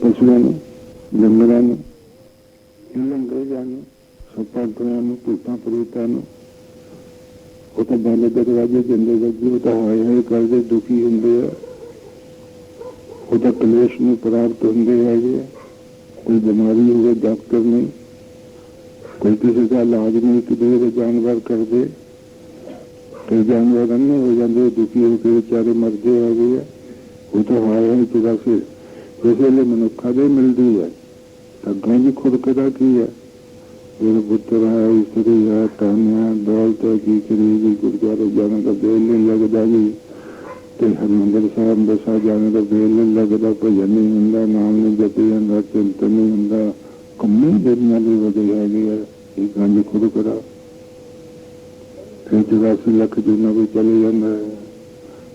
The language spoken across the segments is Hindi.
ਪਸ਼ੂਆਂ ਨੂੰ ਜੰਗਲਾਂ ਨੂੰ ਲੰਗਰਾਂ ਨੂੰ ਸਪਾਟਾਂ ਨੂੰ, ਭੂਤਾਂ ਪ੍ਰੇਤਾਂ ਨੂੰ। ਉਹ ਤਾਂ ਉਹ ਤਾਂ ਹਾਏ ਹਾਏ ਕਰਦੇ ਦੁਖੀ ਹੁੰਦੇ ਆ। ਉਹ ਕਲੇਸ਼ ਨੂੰ ਪ੍ਰਾਪਤ ਹੁੰਦੇ ਹੈਗੇ ਕੋਈ ਬਿਮਾਰੀ ਹੋਵੇ, ਡਾਕਟਰ ਨਹੀਂ। ਕੋਈ ਕਿਸੇ ਦਾ ਇਲਾਜ ਨਹੀਂ, ਕਿਤੇ ਦੇ ਜਾਨਵਰ ਕਰਦੇ। ਤੇ ਜਾਨਵਰ ਅੰਨੇ ਹੋ ਜਾਂਦੇ, ਦੁਖੀ ਹੋ ਕੇ ਵਿਚਾਰੇ ਮਰਦੇ ਹੈਗੇ ਆ। ਉਹ ਤਾਂ ਹਾਏ ਹਾਏ ਤੁਦਾ ਸੇ ਇਸ ਲਈ ਮਨੁੱਖਾਂ ਦੇ ਮਿਲਦੀ ਹੈ। ਤਾਂ ਗੰਜ ਖੁਦ ਕਦਾ ਕੀ ਹੈ? ਮੇਰੇ ਪੁੱਤਰ ਹੈ ਇਸਤਰੀ ਹੈ ਤਾਨਿਆ ਦੌਲਤ ਹੈ ਕੀ ਕਰੀ ਜੀ ਗੁਰਦੁਆਰੇ ਜਾਣ ਦਾ ਬੇਲ ਨਹੀਂ ਲੱਗਦਾ ਜੀ। ਤੇ ਹਰਮੰਦਰ ਸਾਹਿਬ ਬਸਾ ਜਾਣ ਦਾ ਬੇਲ ਨਹੀਂ ਲੱਗਦਾ, ਭਜਨ ਨਹੀਂ ਹੁੰਦਾ, ਨਾਮ ਨਹੀਂ ਜਪੀ ਜਾਂਦਾ, ਚਿੰਤਨ ਨਹੀਂ ਹੁੰਦਾ। ਕੰਮੀ ਦੁਨੀਆ ਦੀ ਵਧੇ ਹੈਗੀ ਹੈ, ਇਹ ਗੰਜ ਖੁਦ ਕਰਾ ਫਿਰ 84 ਲੱਖ ਜੁਨਾ ਵੀ ਚਲੇ ਜਾਂਦਾ ਹੈ,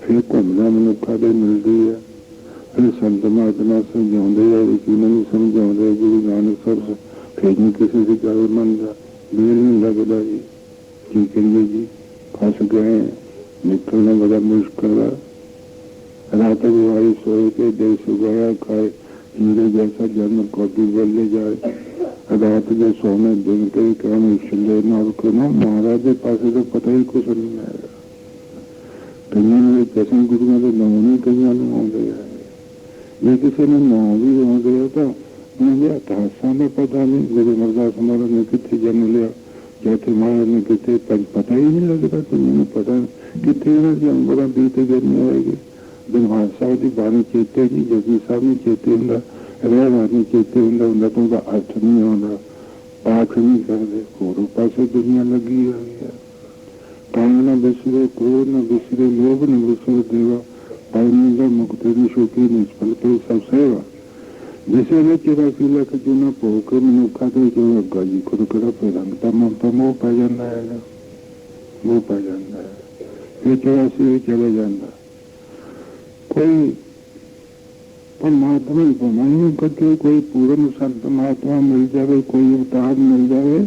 ਫਿਰ ਘੁੰਮਦਾ ਮਨੁੱਖਾਂ ਦੇ ਮਿਲਦੀ ਹੈ। ਫਿਰ ਸੰਤ ਮਹਾਤਮਾ ਸਮਝਾਉਂਦੇ ਆ ਕਿ ਨਹੀਂ ਸਮਝਾਉਂਦੇ ਗੁਰੂ ਨਾਨਕ ਸਾਹਿਬ ਫਿਰ ਨਹੀਂ ਕਿਸੇ ਦੀ ਗੱਲ ਮੰਨਦਾ ਮੇਰ ਨਹੀਂ ਲੱਗਦਾ ਜੀ ਕੀ ਕਰੀਏ ਜੀ ਫਸ ਗਏ ਨਿਕਲਣਾ ਬੜਾ ਮੁਸ਼ਕਲ ਹੈ रात गुवारी सोए के देर सुगया खाए हीरे जैसा जन्म कॉपी बदले जाए रात के सोने दिन के काम इसलिए ना रुको ना महाराज के पास तो पता ही कुछ नहीं आएगा कईयों ने दसम गुरुओं के नाम नहीं कईयों ने आते हैं ਜੇ ਕਿਸੇ ਨੂੰ ਨਾਮ ਵੀ ਆਉਂਦੇ ਆ ਤਾਂ ਉਹਨਾਂ ਦੇ ਇਤਿਹਾਸਾਂ ਦਾ ਪਤਾ ਨਹੀਂ ਗੁਰੂ ਅਮਰਦਾਸ ਮਹਾਰਾਜ ਨੇ ਕਿੱਥੇ ਜਨਮ ਲਿਆ ਜੈਥੇ ਮਹਾਰਾਜ ਨੇ ਕਿੱਥੇ ਪਤਾ ਹੀ ਨਹੀਂ ਲੱਗਦਾ ਕਿ ਮੈਨੂੰ ਪਤਾ ਕਿੱਥੇ ਇਹਨਾਂ ਦੀ ਉਮਰਾਂ ਬੀਤ ਗਈਆਂ ਹੈਗੀ। ਦਿਨਵਾਰ ਸਾਹਿਬ ਦੀ ਬਾਣੀ ਚੇਤੇ ਜੀ ਜਗੀ ਸਾਹਿਬ ਨੂੰ ਚੇਤੇ ਹੁੰਦਾ ਰਹਿ ਨਹੀਂ ਚੇਤੇ ਹੁੰਦਾ ਉਹਨਾਂ ਤੋਂ ਉਹਦਾ ਅਰਥ ਨਹੀਂ ਆਉਂਦਾ। ਪਾਠ ਨਹੀਂ ਕਰਦੇ ਹੋਰ ਪਾਸੇ ਦੁਨੀਆ ਲੱਗੀ ਹੋਈ ਹੈ। ਕਾਮ ਨਾ ਬਿਸਰੇ ਕ੍ਰੋਧ ਨਾ ਬਿਸਰੇ ਲੋਭ ਨਾ ਬਿਸਰੇ ਦੇਵਾ। Paulino Moctezuma Quilmes, para produção seva, Desena kira fila ka juna po ke minu kata ke wa gaji kuru kura perang tamam tamu pa janda ya mu pa janda ये चला से चला जाता कोई परमात्मा परमाणु करके कोई पूर्ण संत महात्मा मिल जाए कोई अवतार मिल जाए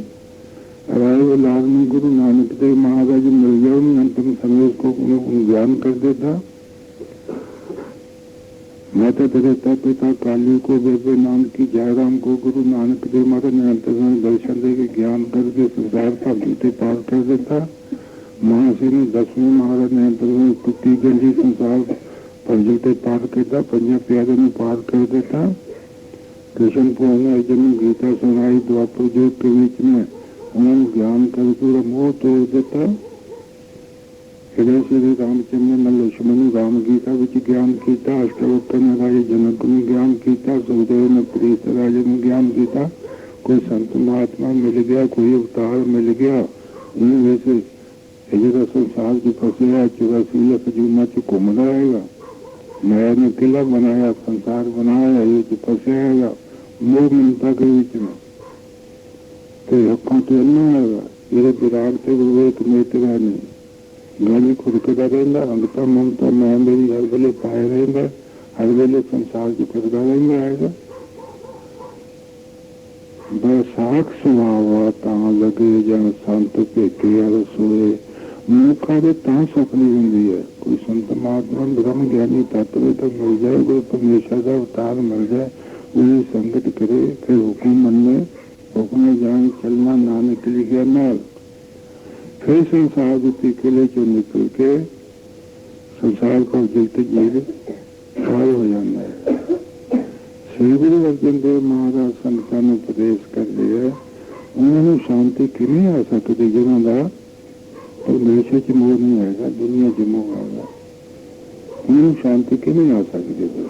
राय लाल गुरु नानक देव महाराज मिल जाए अंतिम समय को ज्ञान कर देता मैं तो तेरे पिता काली को बेबे नाम की जयराम को गुरु नानक देव महाराज ने अंतिम दर्शन दे के ज्ञान करके संसार का बीते पार कर देता महासी ने दसवें महाराज ने अंतिम टुट्टी गंजी संसार पंजे ते पार करता पंजे प्यारे में पार कर देता कृष्ण को अर्जुन गीता सुनाई द्वापर युग के बीच में उन्होंने ज्ञान कर पूरा मोह तोड़ देता हृदय श्री रामचंद्र ने लक्ष्मण राम गीता विच ज्ञान किया अष्टवक्र ने राजे जनक ने ज्ञान किया सुखदेव ने प्रीत राजे ने ज्ञान किया कोई संत महात्मा मिल गया कोई अवतार मिल गया उन्हें वैसे जरा संसार की फंसे चौरासी लख जूना च घूम रहेगा नया ने किला बनाया संसार बनाया ये तो फंसेगा मोह ममता के बीच में तो अखों तो अन्ना हैगा ये विराट ते विवेक नेतगा नहीं। ज्ञानी खुद करता रहेगा, अंगता ममता में मेरी हर वेले पाए रहेंगे, हर वेले संसार की करता रहेंगे आएगा। बैसाख सुना लगे जन संत के सोए। मुखा दे सुखनी हुई है। कोई संत महात्मा ब्रह्म ज्ञानी तत्व तो मिल जाए, कोई परमेश्वर का अवतार मिल जाए वही संगत करे, फिर हुक्म मन में हुक्म जान चलना नानक लिखे मैं ਫਿਰ ਸੰਸਾਰ ਦੇ ਕਿਲੇ ਚੋਂ ਨਿਕਲ ਕੇ ਸੰਸਾਰ ਕੋਲ ਜਗਤ ਜੀਵ ਸਾਰ ਹੋ ਜਾਂਦਾ ਹੈ ਸ੍ਰੀ ਗੁਰੂ ਅਰਜਨ ਦੇਵ ਮਹਾਰਾਜ ਸੰਤਾਂ ਨੂੰ ਉਪਦੇਸ਼ ਕਰਦੇ ਆ ਉਹਨਾਂ ਨੂੰ ਸ਼ਾਂਤੀ ਕਿਵੇਂ ਆ ਸਕਦੀ ਜਿਹਨਾਂ ਦਾ ਪਰਮੇਸ਼ਰ ਚ ਮੋਹ ਨਹੀਂ ਹੈਗਾ ਦੁਨੀਆ ਚ ਮੋਹ ਹੈਗਾ ਉਹਨਾਂ ਨੂੰ ਸ਼ਾਂਤੀ ਕਿਵੇਂ ਆ ਸਕਦੀ ਹੈ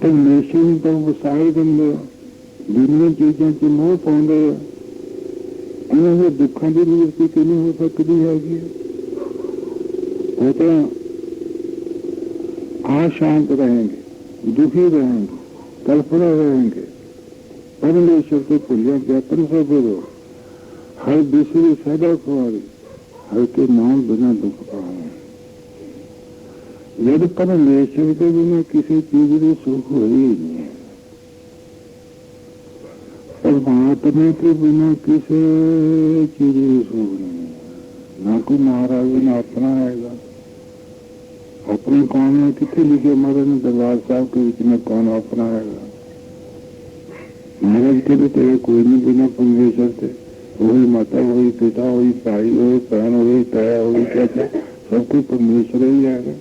ਪਰਮੇਸ਼ਰ ਨੂੰ ਤਾਂ ਵਸਾਈ ਦਿੰਦੇ ਦੁਨੀਆ ਚੀਜ਼ਾਂ ਚ ਮੋਹ ਪਾਉਂਦੇ ਉਹਨਾਂ ਦੇ ਦੁੱਖਾਂ ਦੀ ਨਿਵਰਤੀ ਕਿਵੇਂ ਹੋ ਸਕਦੀ ਹੈਗੀ ਉਹ ਤਾਂ अशांत रहेंगे दुखी रहेंगे कल्पना रहेंगे परमेश्वर को भूलिया ज्ञापन से बोलो हर दूसरी सदा कुआरी हर के नाम बिना दुख पाए जब परमेश्वर के बिना किसी चीज की सुख हो ही नहीं ਪਰਮਾਤਮਾ ਤੋਂ ਬਿਨਾਂ ਕਿਸੇ ਚੀਜ਼ ਦੀ ਸੂਝ ਨਹੀਂ ਨਾ ਕੋਈ ਮਹਾਰਾਜ ਨਾ ਆਪਣਾ ਹੈਗਾ। ਆਪਣੀ ਕੌਣ ਹੈ? ਕਿੱਥੇ ਲਿਖੇ ਮਹਾਰਾਜ ਨੇ ਦਰਬਾਰ ਸਾਹਿਬ ਦੇ ਵਿੱਚ ਮੈਂ ਕੌਣ ਆਪਣਾ ਹੈਗਾ? ਮਹਾਰਾਜ ਕੇ ਤੇ ਕੋਈ ਨਹੀਂ ਬਿਨਾਂ ਪਰਮੇਸ਼ਰ ਤੇ। ਹੋਈ ਮਾਤਾ ਹੋਈ, ਪਿਤਾ ਹੋਈ, ਭਾਈ ਹੋਈ ਭੈਣ ਹੋਈ ਤਾਇਆ ਹੋਈ, ਚਾਚਾ। ਸਭ ਕੁਝ ਪਰਮੇਸ਼ਰ ਹੀ ਹੈਗਾ।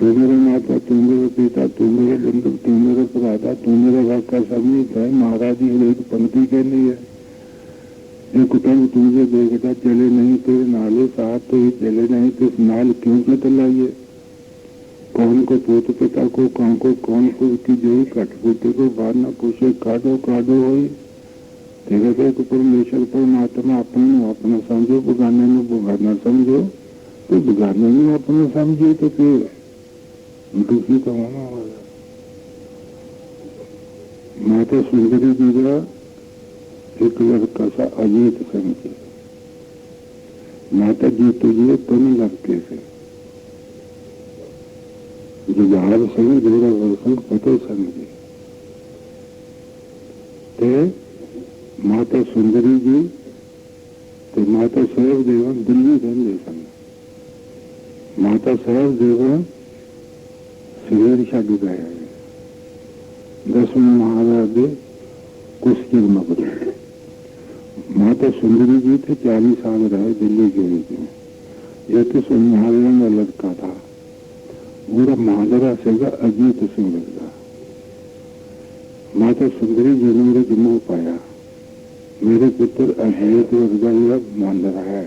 तू मेरे माता तू मेरे पिता तू मेरे बंधु तू मेरे भ्राता तू मेरे घर का सब नहीं है महाराज जी एक पंक्ति के लिए ये कुटुंब तुझे देखता चले नहीं तेरे नाले साथ तो ही चले नहीं तो नाल क्यों बतलाइए कौन को पोत पिता को कौन को कौन को की जो कठपुटे को बाहर न पूछे काटो काटो हो तेरे तो परमेश्वर परमात्मा अपने अपना समझो बुगाने में बुगाना समझो तो बुगाने में अपना समझिए तो फिर दुखी तो होना होगा माता सुंदरी जी का एक लड़का सा अजीत समझे माता जी तुझे तुम लड़के से जुगाड़ संग जोड़ा वर्षण पते समझे ते माता सुंदरी जी ते माता सरव देवन दिल्ली रहंदे सन माता सरव देवन सवेर शादी गया दसवें महाराज कुछ मगरू माता सुंदरी जी थे, चालीस साल रहे दिल्ली के बीच में यह तो सुनहारे में लड़का था। पूरा महादरा सेगा, अजीत सिंह लड़का माता सुंदरी जी ने मेरे जम्मू पाया। मेरे पुत्र अजीत वर्गा मांदरा है।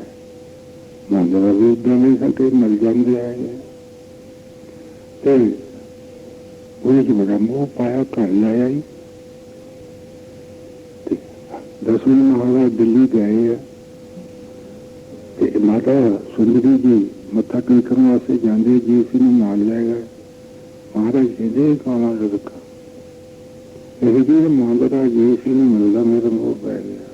मांदरा भी उदा नहीं सके मर ਉਹਦੇ ਚ ਮੇਰਾ ਮੋਹ ਪਾਇਆ ਘਰ ਲਾਇਆ ਹੀ ਦਸਵੇਂ ਮਹਾਰਾਜ ਦਿੱਲੀ ਗਏ ਆ ਤੇ ਮਾਤਾ ਸੁੰਦਰੀ ਜੀ ਮੱਥਾ ਟੇਕਣ ਵਾਸਤੇ ਜਾਂਦੇ ਜੀ ਇਸ ਨੂੰ ਨਾਲ ਲੈ ਗਏ ਮਹਾਰਾਜ ਕਹਿੰਦੇ ਕਾਲਾ ਰੁਕਾ ਇਹ ਜੀ ਮਹਾਰਾਜ ਜੀ ਸੀ ਨੂੰ ਮਿਲਦਾ ਮੇਰਾ ਮੋਹ ਪੈ ਗਿਆ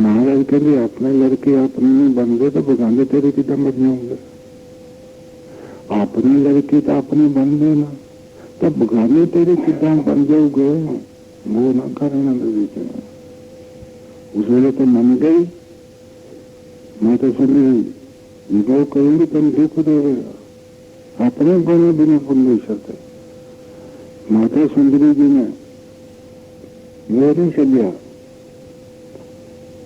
ਮਹਾਰਾਜ ਕਹਿੰਦੇ ਆਪਣੇ ਲੜਕੇ ਆਪਣੇ ਨੂੰ ਬੰਦੇ ਤਾਂ ਬਗਾਨੇ ਤੇਰੇ ਕਿਦਾਂ ਬਣ ਜਾਊਗਾ अपनी लड़की तो अपने बन लेना तब घर में तेरे किता बन जाओगे? वो ना करना बीच में उस वेले तो मन गई। मैं तो सुन रही विवाह करूँगी तो तुम दुख देगा। अपने बने बिना पुण्य सकते। माता सुंदरी जी ने मेरे से लिया।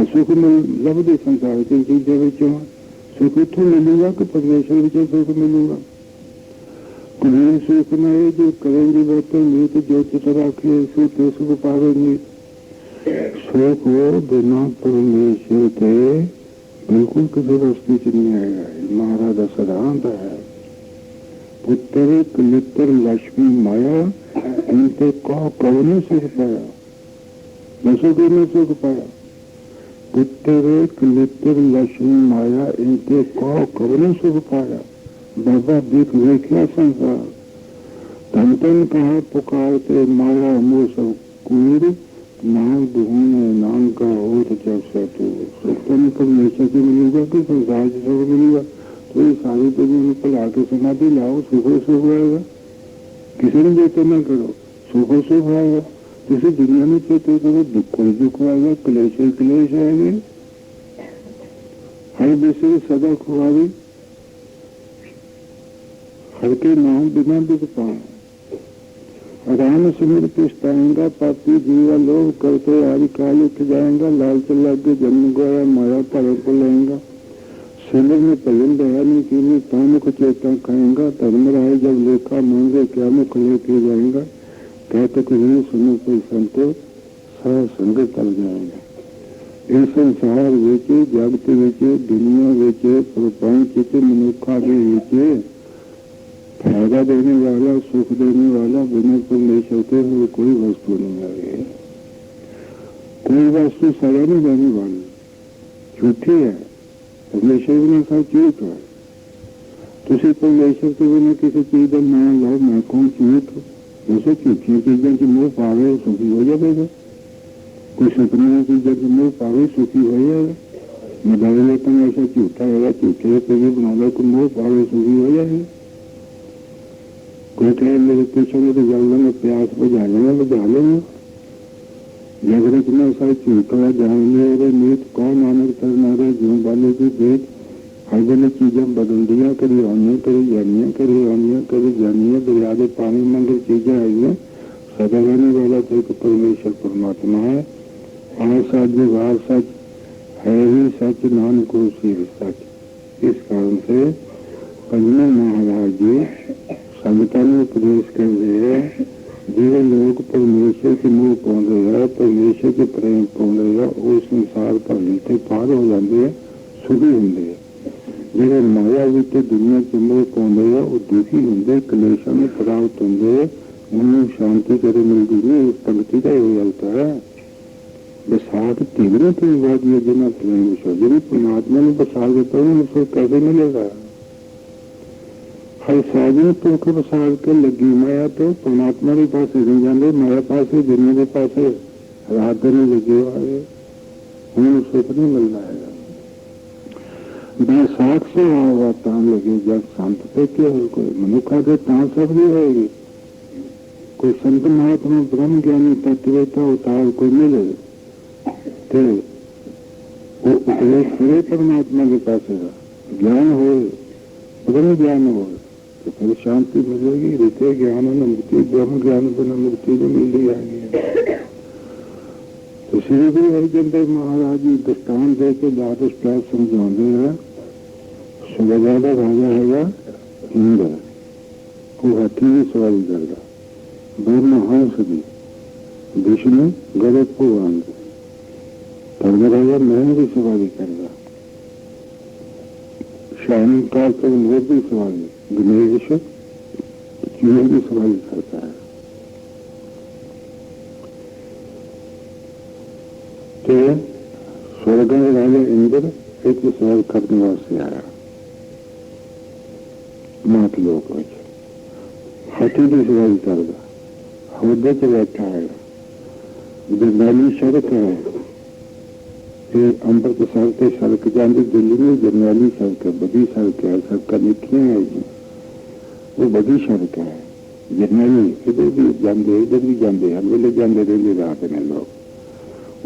पर सुख मिल लभदी संसार की चीज़ें बिचों सुख इतों मिलेगा कि परमेश्वर बिचों सुख मिलेगा कुलीन सुख में जो करेंगे बर्तन नीत जो चित राखे सुख सुख पावेंगे सुख हो बिना परमेश्वर के बिल्कुल किसी वस्तु च नहीं आएगा महाराज का सिद्धांत है पुत्र कलित्र लक्ष्मी माया इनते कौ कौन सुख पाया बसो के ने सुख पाया पुत्र कलित्र लक्ष्मी माया इनते कौ कौन सुख पाया बाबा देख देखिया संसार? धन धन कहा पुकारते माया मोह सब कुर नाम ढूंढे नाम का हो तो जब से तो सत्य परमेश्वर से मिलेगा कि संसार से सब मिलेगा तो ये सारी तो निकल आके समाधि लाओ सुख सुख आएगा। किसी ने चेतन न करो। सुख सुख आएगा। जैसे दुनिया में चेतन करो दुख दुख आएगा क्लेश ही क्लेश आएँगे हर विषय सदा खुआवी हर के नाम बिना दुख पाए। राम सुमिर पिछताएँगा पापी जीवा लोग करते आदि काल उठ जाएगा लालच लग के जन्म गया माया पर को लेगा। सिमर में पलन नहीं की नहीं तो मुख चेता खाएँगा, धर्म राय जब लेखा मांगे, क्या मुख लेके जाएगा? कहते कुछ नहीं सुनो कोई संतो सारा संगत कर जाएगा ਇਹ ਸੰਸਾਰ ਵਿੱਚ ਜਗਤ ਵਿੱਚ ਦੁਨੀਆ ਵਿੱਚ ਪ੍ਰਪੰਚ ਵਿੱਚ ਮਨੁੱਖਾਂ ਦੇ ਵਿੱਚ फायदा देने वाला सुख देने वाला बिना परमेश्वर के हुए कोई वस्तु नहीं है कोई वस्तु सजा नहीं देने वाली झूठी है परमेश्वर बिना सब झूठ है ਤੁਸੀਂ ਪਰਮੇਸ਼ਰ ਤੋਂ ਬਿਨਾਂ ਕਿਸੇ ਚੀਜ਼ ਦਾ ਨਾਮ ਲਓ ਮੈਂ ਕੌਣ ਝੂਠ Nosotros, quieres ver que no पावे सुखी हो जाएगा कोई जब पावे सुखी हो पर ऐसा झूठा मोह पावे सुखी हो कोई कहे मेरे तो जाने में प्यास बुझा लेना बुझा लेना जाने में सारे झूठा जाने कौन आनंद करना रहे जो बाले की देख ਇਹਦੇ ਵਿੱਚ ਚੀਜ਼ਾਂ ਬਦਲਦੀਆਂ, ਕਦੀ ਆਉਂਦੀਆਂ ਕਦੀ ਜਾਂਦੀਆਂ ਕਦੀ ਆਉਂਦੀਆਂ ਕਦੀ ਜਾਂਦੀਆਂ ਦਰਿਆ ਦੇ ਪਾਣੀ ਮੰਗਰ ਚੀਜ਼ਾਂ ਹੈਗੀਆਂ। ਸਦਾ ਰਹਿਣ ਵਾਲਾ ਤੇ ਇੱਕ ਪਰਮੇਸ਼ਰ ਪਰਮਾਤਮਾ ਹੈ। ਆਹ ਸੱਚ ਵਿਵਹਾਰ ਸੱਚ, ਹੈ ਵੀ ਸੱਚ, ਨਾਨਕ ਹੋ ਸੀ ਸੱਚ। ਇਸ ਕਾਰਨ ਸੇ ਪੰਜਵੇਂ ਮਹਾਰਾਜ ਜੀ ਸੰਗਤਾਂ ਨੂੰ ਉਪਦੇਸ਼ ਕਰਦੇ ਹੈ ਜਿਹੜੇ ਲੋਕ ਪਰਮੇਸ਼ਰ ਦੇ ਮੂਹ ਪਾਉਂਦੇ ਆ, ਪਰਮੇਸ਼ਰ ਦੇ ਪ੍ਰੇਮ ਪਾਉਂਦੇ ਆ, ਉਹ ਸੰਸਾਰ ਭਲੀ ਤੇ ਪਾਰ ਹੋ ਜਾਂਦੇ ਆ, ਸੁਖੀ ਹੁੰਦੇ ਆ। ਜਿਹੜੇ ਮਾਇਆ ਵਿੱਚ ਦੁਨੀਆ ਚ ਮੂੰਹ ਪਾਉਂਦੇ ਆ ਉਹ ਦੁਖੀ ਹੁੰਦੇ ਕਲੇਸ਼ਾਂ ਨੂੰ ਪ੍ਰਾਪਤ ਹੁੰਦੇ ਉਹਨੂੰ ਸ਼ਾਂਤੀ ਕਦੇ ਮਿਲਦੀ ਨਹੀਂ ਇਸ ਪੰਕਤੀ ਦਾ ਇਹ ਅਰਥ ਹੈ ਬਸਾਤ ਤੀਵਰ ਤੋਂ ਬਾਅਦ ਇਹ ਜਨਾ ਪ੍ਰੇਮ ਵਿਸ਼ੋ ਜਿਹੜੀ ਪਰਮਾਤਮਾ ਨੂੰ ਬਸਾ ਦਿੱਤਾ ਉਹਨੂੰ ਫਿਰ ਕਦੇ ਮਿਲੇਗਾ ਹਰ ਸਾਧਨ ਤੋਂ ਕੋ ਬਸਾਲ ਕੇ ਲੱਗੀ ਮਾਇਆ ਤੋਂ ਪਰਮਾਤਮਾ ਦੇ ਪਾਸੇ ਨਹੀਂ ਜਾਂਦੇ ਮਾਇਆ ਪਾਸੇ ਦੁਨੀਆ ਦੇ ਪਾਸੇ ਰਾਤ ਨਹੀਂ ਲੱਗੇ ਹੋਏ ਹੁਣ ਸੁਖ ਨਹੀਂ ਮਿਲਦਾ ਹੈ मैं साक्षी होगा तान लगे, जब शांत पे क्या कोई मनुख दे तान सब भी होगी कोई संत महात्मा ब्रह्म ज्ञानी तत्व तो उतार कोई मिले। थे। वो उपदेश करे परमात्मा के पास ज्ञान हो, ब्रह्म ज्ञान हो तो फिर शांति मिलेगी रिते ज्ञान न मुक्ति, ब्रह्म ज्ञान को न मुक्ति भी मिली जाएगी तो श्री गुरु हरिचंद्र महाराज जी दृष्टान देकर के द्वादश प्यार समझाते हैं। सुबह का राजा हैगा इंद्र वो हाथी की सवारी करता ब्रह्म हंस भी विष्णु गलत भगवान धर्म राजा मैं की सवारी करता शाम काल तक मोर की सवारी गणेश चूहे की सवारी करता है तो स्वर्ग में राजा इंद्र एक सवाल करने वास्ते आया माफियों को। हटे दूसरा ही करेगा मुद्दे से बैठा आएगा जंगाली सड़क। है ये अंबर के सड़क के सड़क जाने दिल्ली में जंगाली सड़क है बड़ी सड़क है सबका लिखिया है जी। वो बड़ी सड़क है। जंगाली इधर भी जाते इधर भी जाते हर वे जाते रहते रात में लोग।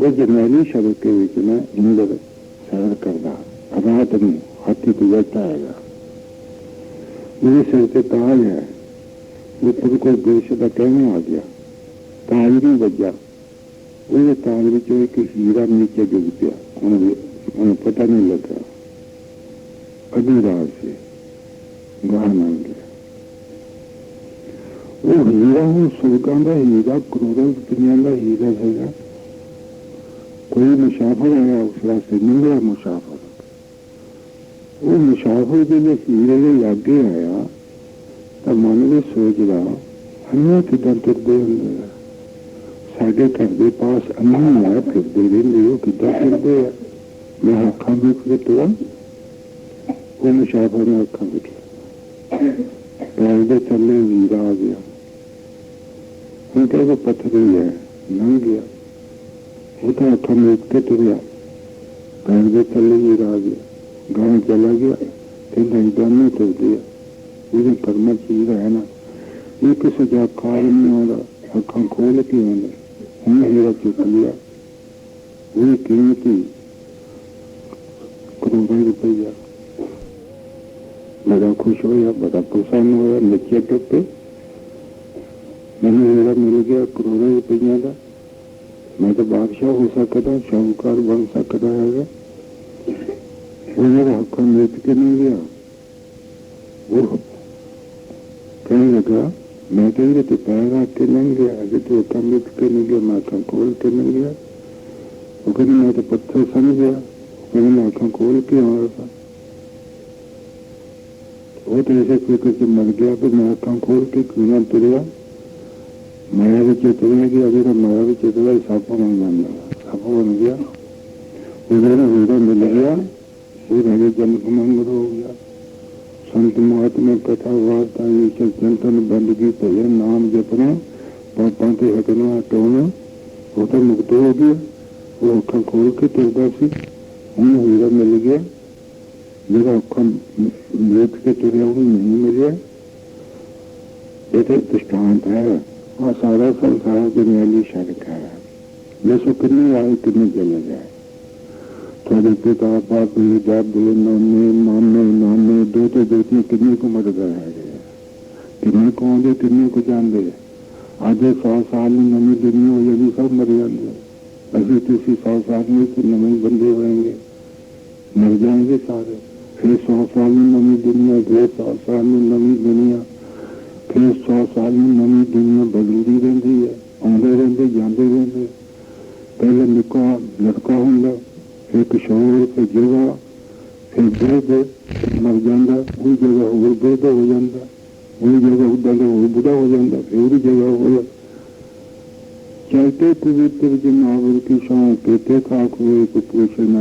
वो जरनैली सड़क के बीच में इंदर सैर करना। रात में हाथी को बैठा आएगा मेरे सिर ताज है। वो तुम देश का कहना आ गया। ताज नहीं बजा। वो ताज में एक हीरा नीचे गिर गया। उन्हें पता नहीं लगा। अभी रात से गाह मान गया। वो हीरा हूँ स्वर्गों का हीरा करोड़ों दुनिया का हीरा है कोई मुसाफर आया, उस रास्ते निकला मुसाफर। ਉਹ ਮੁਸਾਫਰ ਜਿਹੜੇ ਹੀਰੇ ਦੇ ਲਾਗੇ ਆਇਆ ਤਾਂ ਮਨ ਵਿੱਚ ਸੋਚਦਾ ਅੰਨਾ ਕਿਦਾਂ ਤੁਰਦੇ ਹੁੰਦੇ ਆ ਸਾਡੇ ਘਰ ਦੇ ਪਾਸ ਅੰਨਾ ਆ ਫਿਰਦੇ ਰਹਿੰਦੇ ਉਹ ਕਿਦਾਂ ਫਿਰਦੇ ਆ ਮੈਂ ਅੱਖਾਂ ਵਿੱਚ ਕੇ ਤੁਰਾਂ ਉਹ ਮੁਸਾਫਰ ਨੇ ਅੱਖਾਂ ਵਿੱਚ ਪੈਰ ਦੇ ਥੱਲੇ ਵੀਰਾ ਆ ਗਿਆ ਹੁਣ ਤਾਂ ਉਹ ਪੱਥਰ ਹੀ ਹੈ ਲੰਘ ਗਿਆ ਉਹ ਤਾਂ ਅੱਖਾਂ ਵਿੱਚ ਕੇ ਤੁਰਿਆ ਪੈਰ ਦੇ ਥੱਲੇ ਵੀਰਾ ਆ ਗਿਆ गाँव चला गया कहता इधर नहीं चलते मुझे कर्म चीज है ना ये किसी का खाल नहीं हो रहा अखा खोल के आना हूं हीरा चुक लिया वही कीमती करोड़ों रुपया बड़ा खुश होया बड़ा प्रसन्न होया नचे टुटे मैंने हीरा मिल गया करोड़ों रुपया का मैं तो बादशाह हो सकता शाहूकार बन सकता है वो मेरा हक्का लेट के नहीं गया वो कहने लगा मैं कहेंगे तो पैर रख के नहीं गया अगर तो हक्का लेट के नहीं गया मैं आँखा खोल के नहीं गया वो कहने मैं तो पत्थर समझ गया कहने मैं आँखा खोल के आ रहा था वो तो ऐसे कोई करके मर गया फिर मैं आँखा खोल के क्यों तुरया माया भी तुरया गया अगर माया भी तुरया सापा बन जाना सापा बन गया उधर हीरा मिल गया फिर हरे जन्म मंगल हो गया संत महात्मा कथा वार्ता ईश्वर चिंतन बंदगी भजन नाम जपना, पापा के हटना हटाना वो तो मुक्त हो गया वो अखा खोल के तुरदा सी हूँ हीरा मिल गया। मेरा अखा लेट के तुरया हूँ नहीं मिले ये तो दृष्टांत है, और सारा संसार जमेली सड़क है। जैसे कितने आए कितने चले जाए। थोड़े पिता पापी दादे नाने मामे नाने दोते दोती किन्नी को मदद है किन्ने को आते किन्ने को जानते आज सौ साल नवी दुनिया हो जाएगी सब मर जाएँगे अभी किसी सौ साल में तो नवे बंदे होंगे मर जाएँगे सारे फिर सौ साल में नवी दुनिया फिर सौ साल में नवी दुनिया फिर सौ साल में नवी दुनिया बदलती रहती है आते रहते जाते रहते पहले निका लड़का होंगे ਇੱਕ ਸ਼ੌਰ ਇੱਕ ਜਗ੍ਹਾ ਫਿਰ ਦਰਦ ਮਰ ਜਾਂਦਾ ਉਹ ਜਗ੍ਹਾ ਹੋਰ ਬੁੱਢਾ ਹੋ ਜਾਂਦਾ ਉਹ ਜਗ੍ਹਾ ਉਦਾਂ ਦਾ ਹੋਰ ਬੁੱਢਾ ਹੋ ਜਾਂਦਾ, ਫਿਰ ਉਹਦੀ ਜਗ੍ਹਾ ਹੋ ਜਾਂਦਾ ਚਲਤੇ ਪਵਿੱਤਰ ਜੀ ਨਾਵਲ ਕੀ ਸ਼ਾਨ ਪੇਤੇ ਖਾਕ ਹੋਏ ਕੋ ਪੁਰਸ਼ ਨਾ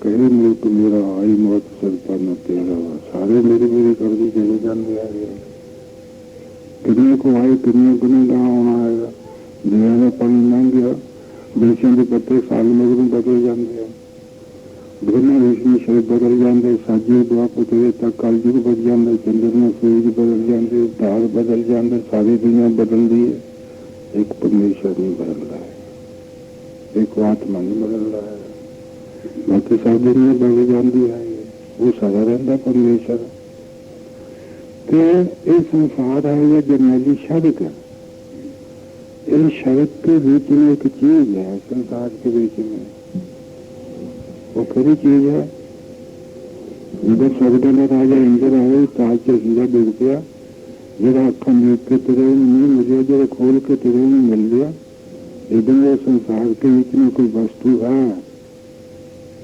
ਕਹੇ ਮੁਲਕ ਮੇਰਾ ਆਈ ਮੌਤ ਸਰਪਨ ਤੇਰਾ, ਸਾਰੇ ਮੇਰੇ ਮੇਰੇ ਕਰਦੀ ਚਲੇ ਜਾਂਦੇ ਆ ਗਏ ਕਿੰਨੇ ਕੋ ਆਏ, ਕਿੰਨੇ ਗੁਨਾਹ ਆਉਣਾ ਹੈਗਾ ਜਿਹੜਾ ਪਾਣੀ ਲੰਘ ਗਿਆ। ਦੇਸ਼ਾਂ ਦੇ ਪੱਤੇ ਸਾਲ ਮਗਰੋਂ ਬਦਲ ਜਾਂਦੇ ਆ। ਦੋਨਾਂ ਰੇਸ਼ਮੀ ਸ਼ਬਦ ਬਦਲ ਜਾਂਦੇ, ਸਾਜੇ ਦੁਆ ਪੁੱਤਰੇ ਤਾਂ ਕਲਯੁਗ ਬਦਲ ਜਾਂਦੇ ਚੰਦਰ ਨੂੰ ਸੂਰਜ ਬਦਲ ਜਾਂਦੇ ਧਾਰ ਬਦਲ ਜਾਂਦੇ, ਸਾਰੀ ਦੁਨੀਆਂ ਬਦਲਦੀ ਹੈ ਇੱਕ ਪਰਮੇਸ਼ਰ ਨਹੀਂ ਬਦਲਦਾ ਹੈ। ਇੱਕ ਆਤਮਾ ਨਹੀਂ ਬਦਲਦਾ ਹੈ। ਬਾਕੀ ਸਭ ਦੁਨੀਆ ਬਦਲ ਜਾਂਦੀ ਹੈ। ਉਹ ਸਦਾ ਰਹਿੰਦਾ ਪਰਮੇਸ਼ਰ। ਤੇ ਇਹ ਸੰਸਾਰ ਹੈ, ਇਹ ਜਨਮੀ ਸ਼ਬਦ ਹੈ इन सड़क के बीच में एक चीज़ है, संसार के बीच में। वो खरी चीज़ है। इधर स्वर्ग में राजा इंद्र आए ताज से हीरा बिक गया। जरा अखा मीट के तेरे नहीं मिले जरा खोल के तेरे में मिल गया। इधर वो संसार के बीच में कोई वस्तु है।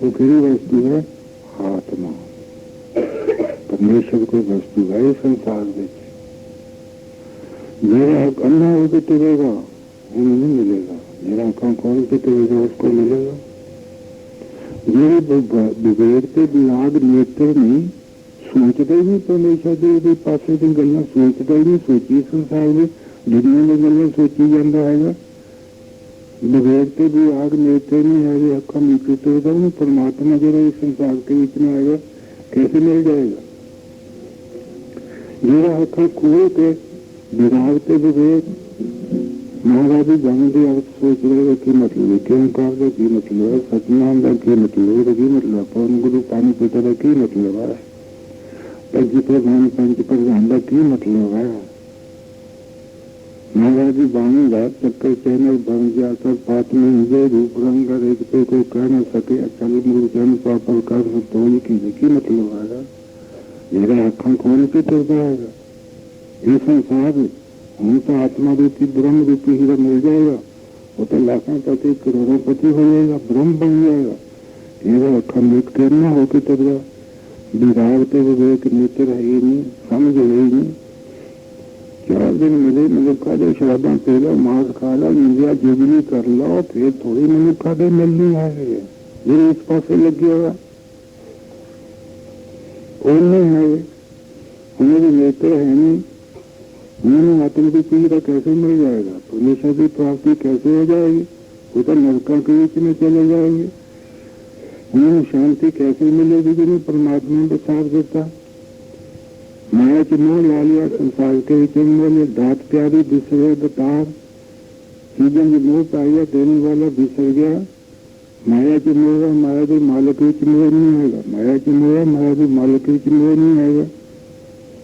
वो खरी वस्तु है, आत्मा। परमेश्वर कोई वस्तु है संसार बीच मेरा अन्ना होकर तुरेगा उन्हें नहीं मिलेगा। मेरा आँखों खोल के तुरेगा उसको मिलेगा। ये बिगड़ते विराग नेत्र नहीं, सोचते ही परमेश्वर के पासे की गल्ला सोचते ही नहीं सोची संसार में, दुनिया में गल्ला सोची जाता है बिगड़ते भी आग नेत्र नहीं है नीचे तुरेगा उन्हें परमात्मा जरा इस संसार के बीच में आएगा। कैसे मिल जाएगा? जरा अखा कुएँ के विरागते विवेक, महाराज सोच रहे की मतलब क्यों का की मतलब है सतनाम का की मतलब है, की मतलब पवन गुरु पानी पीता का की मतलब है। पंच प्रधान पंच प्रधान का की मतलब है? महाराज बाणी रात चक्कर चैनल बन गया सब पात में हिंदे रूप रंग एक पे कोई कह न सके अचल मूर्जन पापल कर तो की मतलब आएगा मेरा अखा खोल के तुरता आएगा ये संसार हमें तो आत्मा रूपी ब्रह्म रूपी हीरा मिल जाएगा। वो तो लाखों पति करोड़ों पति हो जाएगा, ब्रह्म बन जाएगा। हीरा अखंडित करना होके तब विराग तो विवेक नेत्र है ही नहीं, समझ है ही नहीं। चार दिन मिले मतलब खा दे, शराबा पी लो, मांस खा लो इंडिया जुगनी कर लो, फिर थोड़ी मतलब खा दे मिलनी है। ये इस पासे लग गया और नहीं है। हमें भी नेत्र है नहीं। उन्होंने आत्म की पीड़ा कैसे मिल जाएगा? परमेश्वर की प्राप्ति कैसे हो जाएगी? वो तो नरका के बीच में चले जाएँगे। उन्हें शांति कैसे मिलेगी जिन्हें परमात्मा ने साथ देता? माया के मोह ला लिया संसार के बीच में दात प्यारी बिसरे बतार सीज़न जो मोह पाया देने वाला बिसर गया। माया के मोह माया के मालक मोह नहीं आएगा। माया के मोह माया के मालक मोह नहीं आएगा।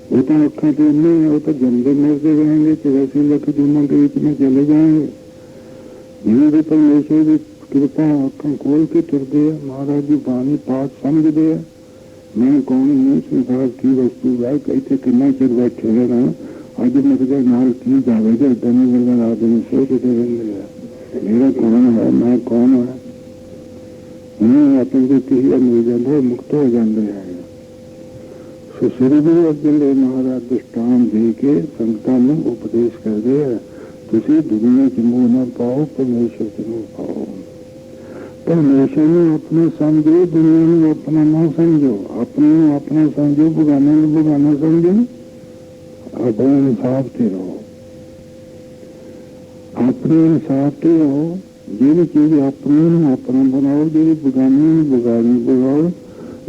तो अखा तो नहीं है, वो तो जमते मरते रहेंगे, चौरासी लाख जुम्मा के बीच में चले जाएँगे। धीरे धीरे परमेश्वर की कृपा अखा खोल के तुर दिया महाराज जी बाणी पाठ समझ दिया मैं कौन हूँ? संसार की वस्तु है कैसे कितना चिर बैठे रहना अज मकदर नाल की जावेगा धनी वर्गन आदमी सोचते रहेंगे मेरा कौन है? मैं कौन है? हमें अपने किसी मिल जाते मुक्त हो जाते हैं। ਸੋ ਸ੍ਰੀ ਗੁਰੂ ਅਰਜਨ ਦੇਵ ਮਹਾਰਾਜ ਦ੍ਰਿਸ਼ਟਾਂ ਦੇ ਕੇ ਸੰਗਤਾਂ ਨੂੰ ਉਪਦੇਸ਼ ਕਰਦੇ ਆ, ਤੁਸੀਂ ਦੁਨੀਆ ਦੇ ਮੋਹ ਨਾ ਪਾਓ, ਪਰਮੇਸ਼ਰ ਦੇ ਮੋਹ ਪਾਓ। ਪਰਮੇਸ਼ਰ ਨੂੰ ਆਪਣਾ ਸਮਝੋ, ਦੁਨੀਆ ਨੂੰ ਆਪਣਾ ਨਾ ਸਮਝੋ। ਆਪਣੇ ਨੂੰ ਆਪਣਾ ਸਮਝੋ, ਭਗਵਾਨ ਨੂੰ ਭਗਵਾਨ ਸਮਝੋ। ਆਪਣੇ ਇਨਸਾਫ ਤੇ ਰਹੋ। ਆਪਣੇ ਇਨਸਾਫ ਤੇ ਰਹੋ। ਜਿਹੜੀ ਚੀਜ਼ ਆਪਣੇ ਨੂੰ ਆਪਣਾ ਬਣਾਓ, ਜਿਹੜੀ ਬਗਾਨੇ ਨੂੰ ਬਗਾਨੀ ਬਣਾਓ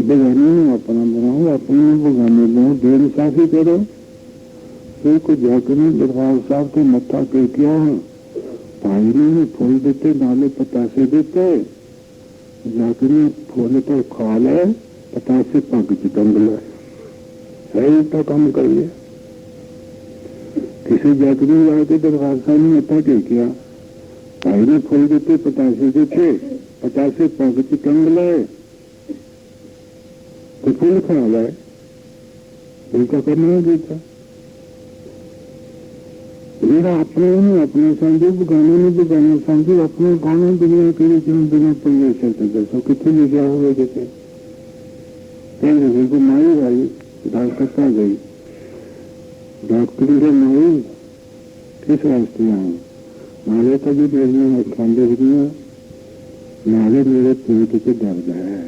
ਬਗਾਨੀ ਨੂੰ ਆਪਣਾ ਬਣਾਓ ਆਪਣੇ ਨੂੰ ਬਗਾਨੇ ਬਣਾਓ ਕਰੋ ਫਿਰ ਕੋਈ ਜਾ ਕੇ ਦਰਬਾਰ ਸਾਹਿਬ ਤੇ ਮੱਥਾ ਟੇਕਿਆ ਭਾਈ ਨੇ ਫੁੱਲ ਦਿੱਤੇ ਨਾਲੇ ਪਤਾਸੇ ਦਿੱਤੇ ਜਾ ਕੇ ਫੁੱਲ ਤੋਂ ਖਾ ਲੈ ਪਤਾਸੇ ਪੱਗ ਚ ਟੰਗ ਲੈ ਹੈ ਤਾਂ ਕੰਮ ਕਰ ਲਿਆ ਕਿਸੇ ਜਾਗਰੀ ਆ ਕੇ ਦਰਬਾਰ ਸਾਹਿਬ ਨੂੰ ਮੱਥਾ ਟੇਕਿਆ ਭਾਈ ਨੇ ਫੁੱਲ ਦਿੱਤੇ ਪਤਾਸੇ ਦਿੱਤੇ ਪਤਾਸੇ ਪੱਗ ਚ ਟੰਗ ਲੈ उसे लिखा हुआ है उनका करना है जीता मेरा अपने ही अपने संदिग्ध गाने में भी गाने संदिग्ध अपने गाने दुनिया के लिए जिन दिनों पर यह चलते दर्शन कितने भी क्या हुए जैसे। कह माई भाई कलकत्ता गई। डॉक्टर से माई किस रास्ते आए मारे का भी भेजने में खांडे मारे मेरे पेट के दर्द है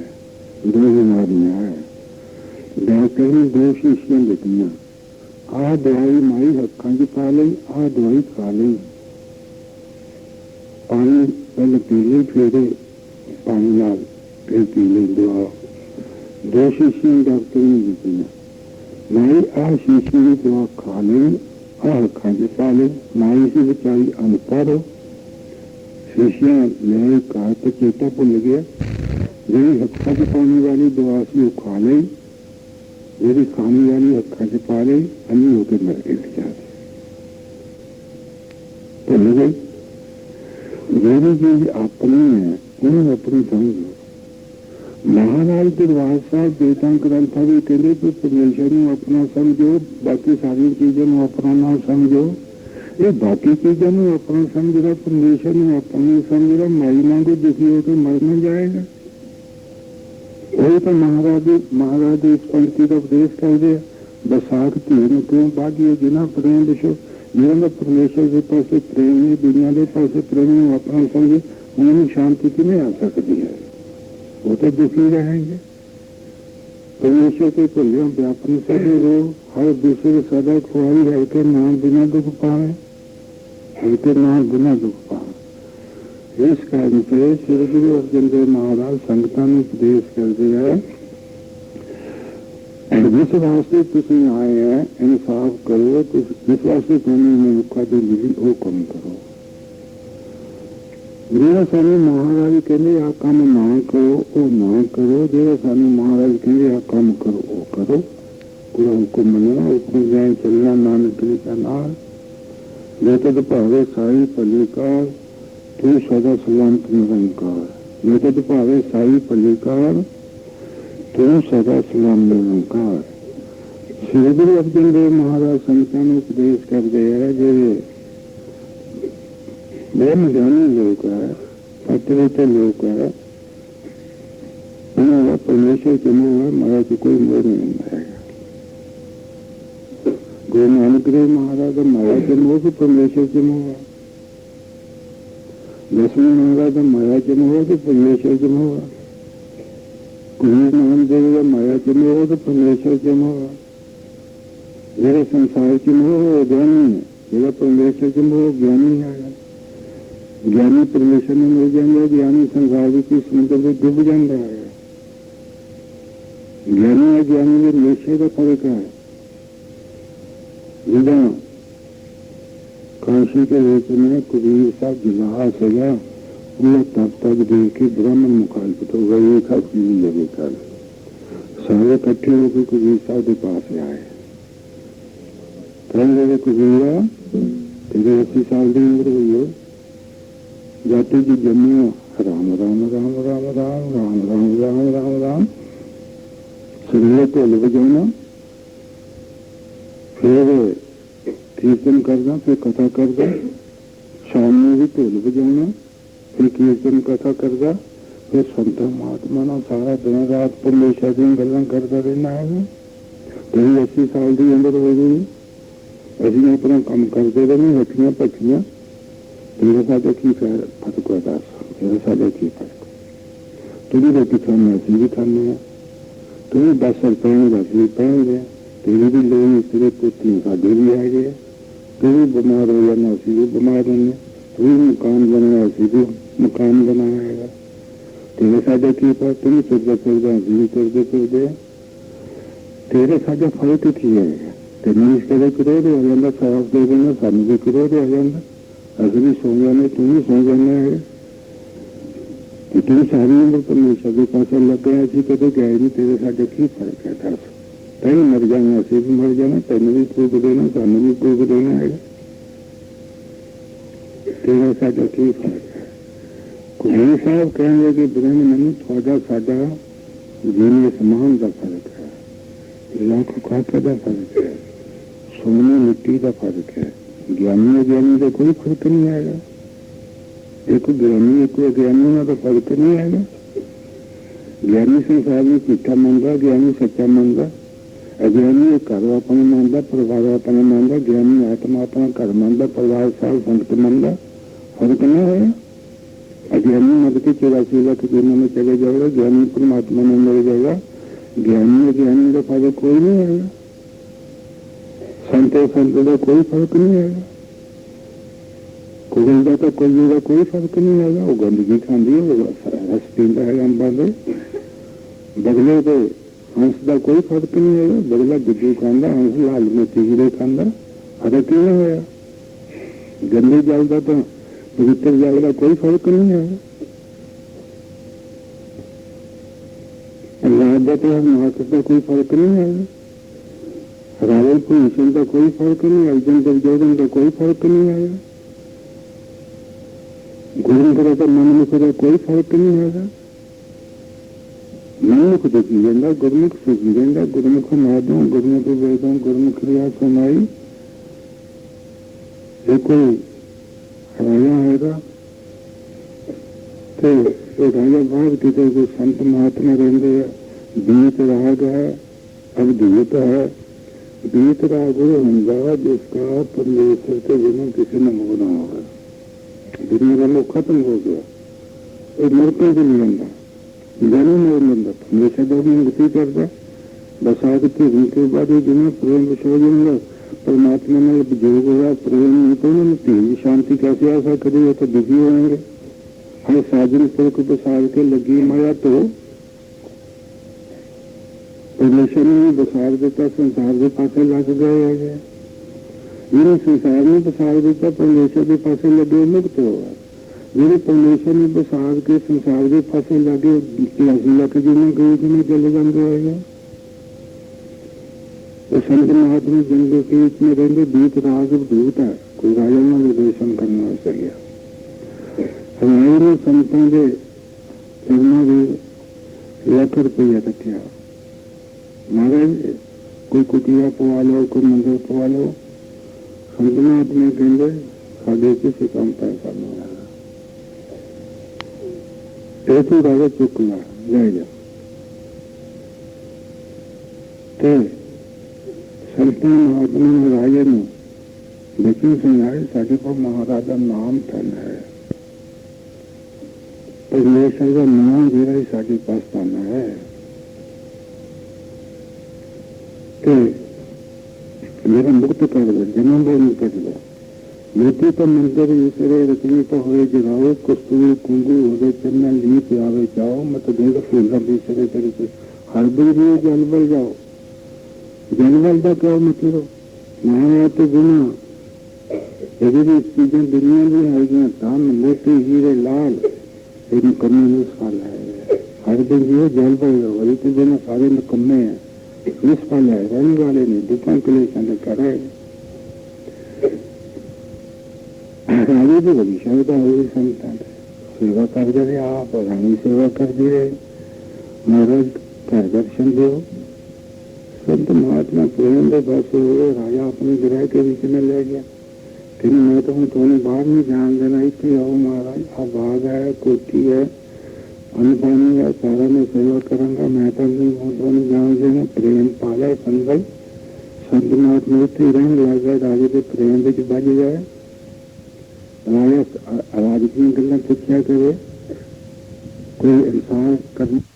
दो बीमारियाँ हैं। ਬਿਮਾਰੀਆਂ ਹੈ ਡਾਕਟਰ ਨੇ ਦੋ ਸ਼ੀਸ਼ੀਆਂ ਦਿੱਤੀਆਂ ਆਹ ਦਵਾਈ ਮਾਈ ਅੱਖਾਂ 'ਚ ਪਾ ਲਈ, ਆਹ ਦਵਾਈ ਖਾ ਲਈ। ਪਾਣੀ ਪਹਿਲਾਂ ਪੀ ਲਈ, ਫਿਰ ਪਾਣੀ ਨਾਲ ਫਿਰ ਪੀ ਲਈ ਦਵਾ ਦੋ ਸ਼ੀਸ਼ੀਆਂ ਡਾਕਟਰ ਨੇ ਦਿੱਤੀਆਂ। ਮਾਈ ਆਹ ਸ਼ੀਸ਼ੀ ਦੀ ਦਵਾ ਖਾ ਲਈ, ਆਹ ਅੱਖਾਂ 'ਚ ਪਾ ਲਈ। ਮਾਈ ਸੀ ਵਿਚਾਰੀ ਅਨਪੜ੍ਹ ਸ਼ੀਸ਼ੀਆਂ ਲੈ ਕਾ ਤੇ ਚੇਤਾ ਭੁੱਲ ਗਿਆ। ਜਿਹੜੀ ਅੱਖਾਂ 'ਚ ਪਾਉਣ ਵਾਲੀ ਦਵਾ ਸੀ ਉਹ ਖਾ ਲਈ। ਜਿਹੜੀ ਖਾਣੀ ਵਾਲੀ ਅੱਖਾਂ 'ਚ ਪਾ ਲਈ ਅੰਨੀ ਹੋ ਕੇ ਮਰ ਗਈ ਵਿਚਾਰੀ ਭੁੱਲ ਗਈ ਜਿਹੜੀ ਚੀਜ਼ ਆਪਣੀ ਹੈ, ਉਹਨੂੰ ਆਪਣੀ ਸਮਝੋ ਮਹਾਰਾਜ ਦਰਬਾਰ ਸਾਹਿਬ ਬੇਤਾਂ ਗ੍ਰੰਥਾਂ ਵੀ ਕਹਿੰਦੇ ਕਿ ਪਰਮੇਸ਼ਰ ਨੂੰ ਆਪਣਾ ਸਮਝੋ, ਬਾਕੀ ਸਾਰੀਆਂ ਚੀਜ਼ਾਂ ਨੂੰ ਆਪਣਾ ਨਾ ਸਮਝੋ। ਇਹ ਬਾਕੀ ਚੀਜ਼ਾਂ ਨੂੰ ਆਪਣਾ ਸਮਝਦਾ ਪਰਮੇਸ਼ਰ ਨੂੰ ਆਪਣਾ ਸਮਝਦਾ ਮਾਈ ਵਾਂਗੂ ਦੁਖੀ ਹੋ ਕੇ ਮਰ ਨਾ ਜਾਏਗਾ। ਇਹ ਤਾਂ ਮਹਾਰਾਜ ਦੀ ਮਹਾਰਾਜ ਦੀ ਪੰਕਤੀ ਦਾ ਉਪਦੇਸ਼ ਕਰਦੇ ਆ। ਬਸਾਖ ਧੀ ਨੂੰ ਕਿਉਂ ਬਾਗੀਏ ਜਿਨ੍ਹਾਂ ਪ੍ਰੇਮ ਵਿਸ਼ੋ ਜਿਹਨਾਂ ਦਾ ਪਰਮੇਸ਼ਰ ਦੇ ਪਾਸੇ ਪ੍ਰੇਮ ਨਹੀਂ, ਦੁਨੀਆ ਦੇ ਪਾਸੇ ਪ੍ਰੇਮ ਨੂੰ ਆਪਣਾ ਸਮਝੇ, ਉਹਨਾਂ ਨੂੰ ਸ਼ਾਂਤੀ ਕਿਵੇਂ ਆ ਸਕਦੀ ਹੈ? ਉਹ ਤਾਂ ਦੁਖੀ ਰਹਿਣਗੇ। ਪਰਮੇਸ਼ਰ ਦੇ ਭੁੱਲਿਆਂ ਵਿਆਪਨ ਸਭੇ ਰੋ ਹਰ ਦੂਸਰੇ ਸਦਾ ਖੁਆਈ ਹੈ ਕਿ ਨਾਮ ਬਿਨਾਂ ਦੁੱਖ ਪਾਵੇ। ਹੈ ਕਿ ਨਾਮ ਬਿਨਾਂ ਦੁੱਖ ਪਾਵੇ। ਇਸ ਕਰਕੇ ਸ੍ਰੀ ਗੁਰੂ ਅਰਜਨ ਦੇਵ ਮਹਾਰਾਜ ਸੰਗਤਾਂ ਨੂੰ ਉਪਦੇਸ਼ ਕਰਦੇ ਆ ਜਿਸ ਵਾਸਤੇ ਤੁਸੀਂ ਆਏ ਹੈ, ਇਨਸਾਫ ਕਰੋ, ਤੇ ਜਿਸ ਵਾਸਤੇ ਤੁਹਾਨੂੰ ਮਨੁੱਖਾ ਦੀ ਮਿਲੀ ਉਹ ਕੰਮ ਕਰੋ। ਜਿਹੜਾ ਸਾਨੂੰ ਮਹਾਰਾਜ ਕਹਿੰਦੇ ਆ, ਕੰਮ ਨਾ ਕਰੋ, ਉਹ ਨਾ ਕਰੋ। ਜਿਹੜਾ ਸਾਨੂੰ ਮਹਾਰਾਜ ਕਹਿੰਦੇ ਆ, ਕੰਮ ਕਰੋ, ਉਹ ਕਰੋ। ਉਹਦਾ ਹੁਕਮ ਮੰਨਣਾ ਉਸ ਨੂੰ ਜਾਣ ਚੱਲਣਾ ਨਾਨਕ ਦੇ ਨਾਲ। ਜੇ ਤਦ ਭਾਵੇਂ ਸਾਈ ਭਲੇ ਇਹ ਸਦਾ ਸਲਾਮਤ ਨਿਰੰਕਾਰ ਨਿਰਦਿਤ ਭਾਵੇ ਸਾਈ ਪੱਲੀਕਾਰ ਤੂੰ ਸਦਾ ਸਲਾਮ ਨਿਰੰਕਾਰ ਸ੍ਰੀ ਗੁਰੂ ਅਰਜਨ ਦੇਵ ਮਹਾਰਾਜ ਸੰਤਾਂ ਨੂੰ ਉਪਦੇਸ਼ ਕਰਦੇ ਆ ਜਿਹੜੇ ਬ੍ਰਹਮ ਗਿਆਨੀ ਲੋਕ ਹੈ ਪਤਵਿਤ ਲੋਕ ਹੈ ਉਹਨਾਂ ਦਾ ਪਰਮੇਸ਼ਰ ਤੇ ਮੋਹ ਮਾਰਾ ਤੇ ਕੋਈ ਮੋਹ ਨਹੀਂ ਹੈ ਗੁਰੂ ਨਾਨਕ ਦੇਵ ਮਹਾਰਾਜ ਦਾ ਮਾਰਾ ਤੇ ਮੋਹ ਵੀ ਪਰਮੇਸ਼ਰ ਤੇ ਮੋਹ ਹੈ लक्ष्मण होगा तो माया में होगा तो परमेश्वर जम होगा कुमार नाम देगा माया में होगा तो परमेश्वर जम होगा मेरे संसार के में वो ज्ञानी है, मेरा परमेश्वर जम होगा ज्ञानी आएगा ज्ञानी परमेश्वर में मिल जाएँगे, ज्ञानी संसार भी किस मतलब डूब जाएँगे। ज्ञानी और ज्ञानी में निश्चय का फ़र्क है। काशी के रेत में कुबीर का जिला सजा उन्हें तब तक देख के ब्रह्म मुखालफत हो गई था अपील लगे कर सारे इकट्ठे होकर कुबीर साहब के पास आए। कहने लगे, कुबीर, तेरे अस्सी साल की उम्र हुई हो। जाते जी हो राम राम राम राम राम राम राम राम राम राम। सुनने को लग जाना फिर कीर्तन करना फिर कथा करना शाम में भी ढोल बजाना फिर कीर्तन कथा करना फिर संत महात्मा ना सारा दिन रात परमेश्वर दी गल्ला करता रहना है तेरी अस्सी साल की उम्र हो गई ਅਸੀਂ ਆਪਣਾ ਕੰਮ ਕਰਦੇ ਰਹੇ ਹੱਥੀਆਂ ਪੱਖੀਆਂ ਮੇਰੇ ਸਾਡੇ ਕੀ ਫਰਕ ਹੈ ਦੱਸ ਮੇਰੇ ਸਾਡੇ ਕੀ ਫਰਕ ਤੂੰ ਵੀ ਰੋਟੀ ਖਾਣਾ ਅਸੀਂ ਵੀ ਖਾਂਦੇ ਹਾਂ ਤੂੰ ਵੀ ਦਸ ਰੁਪਏ ਦਾ ਅਸੀਂ ਵੀ ਪਾਉਂਦੇ ਹਾਂ ਤੇਰੀ ਵੀ ਲੋੜ ਤੇਰੇ ਪੁੱਤੀ ਸਾਡੇ ਵੀ ਹੈਗੇ ਆ ਤੂੰ ਵੀ ਬਿਮਾਰ ਹੋ ਜਾਣਾ ਅਸੀਂ ਵੀ ਬਿਮਾਰ ਹੁੰਦੇ ਤੂੰ ਵੀ ਮਕਾਨ ਬਣਾਇਆ ਅਸੀਂ ਵੀ ਮਕਾਨ ਬਣਾਇਆ ਹੈਗਾ ਤੇਰੇ ਸਾਡੇ ਕੀ ਪਾ ਤੂੰ ਵੀ ਤੁਰਦਾ ਫਿਰਦਾ ਅਸੀਂ ਵੀ ਤੁਰਦੇ ਫਿਰਦੇ ਹਾਂ। ਤੇਰੇ ਸਾਡੇ ਫਰਕ ਕੀ ਹੈ ਤੈਨੂੰ ਇਸ ਤਰ੍ਹਾਂ ਕਰੋ ਦੇ ਹੋ ਜਾਂਦਾ ਸਾਫ ਦੇ ਦੇਣਾ ਸਾਨੂੰ ਵੀ ਕਰੋ ਦੇ ਹੋ ਜਾਂਦਾ ਅਸੀਂ ਵੀ ਸੌ ਜਾਂਦੇ ਤੂੰ ਵੀ ਸੌ ਜਾਂਦਾ ਹੈ ਕਿ ਤੂੰ ਸਾਰੀ ਉਮਰ ਪਰਮੇਸ਼ਰ ਦੇ ਪਾਸੇ ਲੱਗਿਆ ਸੀ ਕਦੇ ਗਏ ਨਹੀਂ ਤੇਰੇ ਸਾਡੇ ਕੀ ਫਰਕ ਹੈ ਦੱਸ ਤੈਨੂੰ ਮਰ ਜਾਣਾ ਅਸੀਂ ਵੀ ਮਰ ਜਾਣਾ ਤੈਨੂੰ ਵੀ ਕੋਈ ਦੇਣਾ ਸਾਨੂੰ ਵੀ ਕੋਈ ਦੇਣਾ ਹੈ ਤੇਰਾ ਸਾਡਾ ਕੀ ਫਰਕ ਹੈ ਕੋਈ ਸਾਹਿਬ ਕਹਿੰਦੇ ਕਿ ਬਿਨਾਂ ਮੈਨੂੰ ਤੁਹਾਡਾ ਸਾਡਾ ਜੀਵਨ ਸਮਾਨ ਦਾ ਫਰਕ ਹੈ ਲੱਖ ਖਾਤੇ ਦਾ ਫਰਕ ਹੈ ਸੋਨੇ ਮਿੱਟੀ ਦਾ ਫਰਕ ਹੈ ਗਿਆਨੀ ਗਿਆਨੀ ਦਾ ਕੋਈ ਫਰਕ ਨਹੀਂ ਹੈਗਾ ਇੱਕ ਗਿਆਨੀ ਇੱਕ ਗਿਆਨੀ ਦਾ ਤਾਂ ਫਰਕ ਨਹੀਂ ਹੈਗਾ ਗਿਆਨੀ ਸੰਸਾਰ ਨੂੰ ਝੂਠਾ ਮੰਨਦਾ ਗਿਆਨੀ ਸੱਚਾ ਮੰਨਦਾ ਅਗਿਆਨੀ ਇਹ अज्ञानी कर्वापन मंद प्रभावापन मंद ज्ञानी आत्मा अपना कर आत्मापन कर्मंद प्रभावशाल संत मंद फ़र्क न है अज्ञानी मत के चौरासी लाख जन्म में चले जाएगा ज्ञानी परमात्मा में मिल जाएगा ज्ञानी अज्ञानी का फ़ायदा कोई नहीं है संत संत का कोई फ़र्क नहीं है कुगलदा का कोई का कोई फ़र्क नहीं आएगा वो गंदगी खादी है रस पीता है हम बंद बदले तो का कोई फ़र्क नहीं है। बगला गुज्जू खांदा, हंस लाल में तीरे खांदा। फ़र्क नहीं गंदे जल का तो पवित्र जल का कोई फ़र्क नहीं है। रात का तो का कोई फ़र्क नहीं है। रावल भूषण का कोई फ़र्क नहीं, अर्जुन का कोई फ़र्क नहीं है। का मनमुख का कोई फ़र्क नहीं है। ਮਨੁੱਖ ਦੇ ਜੀਵਨ ਗੁਰਮੁਖ ਸੇ ਜੀਵਨ ਦਾ ਗੁਰਮੁਖ ਮਾਦੋਂ ਗੁਰਮੁਖ ਵੇਦਾਂ ਗੁਰਮੁਖ ਰਿਆ ਸਮਾਈ ਇਹ ਕੋਈ ਹਰਾਇਆ ਹੈਗਾ ਤੇ ਉਹ ਰਾਜਾ ਬਾਗ ਕਿਤੇ ਕੋਈ ਸੰਤ ਮਹਾਤਮਾ ਰਹਿੰਦੇ ਆ ਬੀਤ ਰਾਗ ਹੈ ਅਵਧੂਤ ਹੈ ਬੀਤ ਰਾਗ ਉਹ ਹੁੰਦਾ ਜਿਸ ਦਾ ਪਰਮੇਸ਼ਰ ਤੇ ਜਿਹਨੂੰ ਕਿਸੇ ਨੂੰ ਮੋਹ ਨਾ ਹੋਵੇ ਦੁਨੀਆ ਦਾ ਮੋਹ ਖਤਮ ਹੋ ਗਿਆ ਇਹ ਮੁਰਤਾਂ ਦੇ ਨਹੀਂ ਹੁੰਦਾ जन्मनिर्बंध विषयोगी गति करता दशागति उनके बाद जिन्हें प्रेम विषयोगी परमात्मा में जो होगा प्रेम उनको मिलती शांति कैसे ऐसा करेगा तो दुखी होंगे हर साधन पर बसार के लगी माया तो परमेश्वर ने बसार देता, संसार के पास लग गया है। जिन्हें संसार में बसार देता, परमेश्वर के पास लगे मुक्त होगा ਜਿਹੜੇ ਪਰਮੇਸ਼ਰ ਨੂੰ ਬਸਾਜ ਕੇ ਸੰਸਾਰ ਦੇ ਫਸੇ ਲੱਗੇ ਅਸੀਂ ਲੱਗ ਜਿਵੇਂ ਗਏ ਜਿਵੇਂ ਚਲੇ ਜਾਂਦੇ ਹੋਏਗਾ। ਉਹ ਸੰਤ ਮਹਾਤਮਾ ਜੰਗਲ ਕੇ ਵਿੱਚ ਨੇ ਰਹਿੰਦੇ ਦੀਪ ਰਾਜ ਦੂਤ ਹੈ। ਕੋਈ ਰਾਜਾ ਨਾਲ ਨਿਰਦੇਸ਼ਨ ਕਰਨ ਵਾਸਤੇ ਗਿਆ। ਹਮਾਰੇ ਨੂੰ ਸੰਤਾਂ ਦੇ ਇਹਨਾਂ ਦੇ ਲੱਖ ਰੁਪਇਆ ਕੱਟਿਆ। ਮਹਾਰਾਜ, ਕੋਈ ਕੁਟੀਆ ਪਵਾ ਲਓ, ਕੋਈ ਮੰਦਰ ਪਵਾ ਲਓ। ਸੰਤ ਮਹਾਤਮਾ ਕਹਿੰਦੇ, ਸਾਡੇ ਕਿਸੇ ਕੰਮ ਪੈ ਕਰਨਾ। 애도라고 죽구나 야야 때 सल्तान आदमी राजे ने लेकिन सिंहाई साजे को महाराजा नाम तन है परमेश्वर का नाम भी रही पास तन है। ते मेरा मुक्त कर दो, जन्म भी नहीं कर दो। मृत्यु तो मंदिर ईश्वरे रचनी तो हुए जगाओ, कस्तूर कुंगू हुए चन्ना लीप आवे जाओ, मत देख सुंदर तेरे से हर बल जलबल जाओ। जलबल का क्या मतलब? माया तो गुना। यदि भी चीज़ें दुनिया भी है गुना दाम मोटे हीरे लाल। लेकिन कमी में निष्फल है। हर दिन ये जल पर वही तो दोनों सारे में कमे हैं निष्फल है, रहने वाले ने, दुकान के लिए करे ਉਹਦੀ ਬੜੀ ਸ਼ਰਧਾ ਹੋਈ ਸੰਤਾਂ ਸੇਵਾ ਕਰਦੇ ਰਹੇ ਆਪ, ਰਾਣੀ ਸੇਵਾ ਕਰਦੇ ਰਹੇ। ਮਹਾਰਾਜ ਘਰ ਦਰਸ਼ਨ ਦਿਓ। ਸੰਤ ਮਹਾਤਮਾ ਪ੍ਰੇਮ ਦੇ ਬਸ ਹੋਏ ਰਾਜਾ ਆਪਣੇ ਗ੍ਰਹਿ ਕੇ ਵਿੱਚ ਨੇ ਲੈ ਗਿਆ। ਫਿਰ ਮੈਂ ਤਾਂ ਹੁਣ ਤੁਹਾਨੂੰ ਬਾਹਰ ਨਹੀਂ ਜਾਣ ਦੇਣਾ, ਇੱਥੇ ਆਓ ਮਹਾਰਾਜ। ਆ ਬਾਗ ਹੈ, ਕੋਠੀ ਹੈ ਅਨਪਾਨੀ ਹੈ ਸਾਰਾ ਮੈਂ ਸੇਵਾ ਕਰਾਂਗਾ। ਮੈਂ ਤਾਂ ਨਹੀਂ ਹੁਣ ਤੁਹਾਨੂੰ ਜਾਣ ਦੇਣਾ। ਪ੍ਰੇਮ ਪਾਲੇ ਸੰਗਲ। ਸੰਤ ਮਹਾਤਮਾ ਤੇ ਰਹਿਣ ਲੱਗਾ ਰਾਜੇ ਦੇ ਪ੍ਰੇਮ ਵਿੱਚ ਵੱਜ ਜਾਏ बज गए राजा राज की करे कोई इंसान करने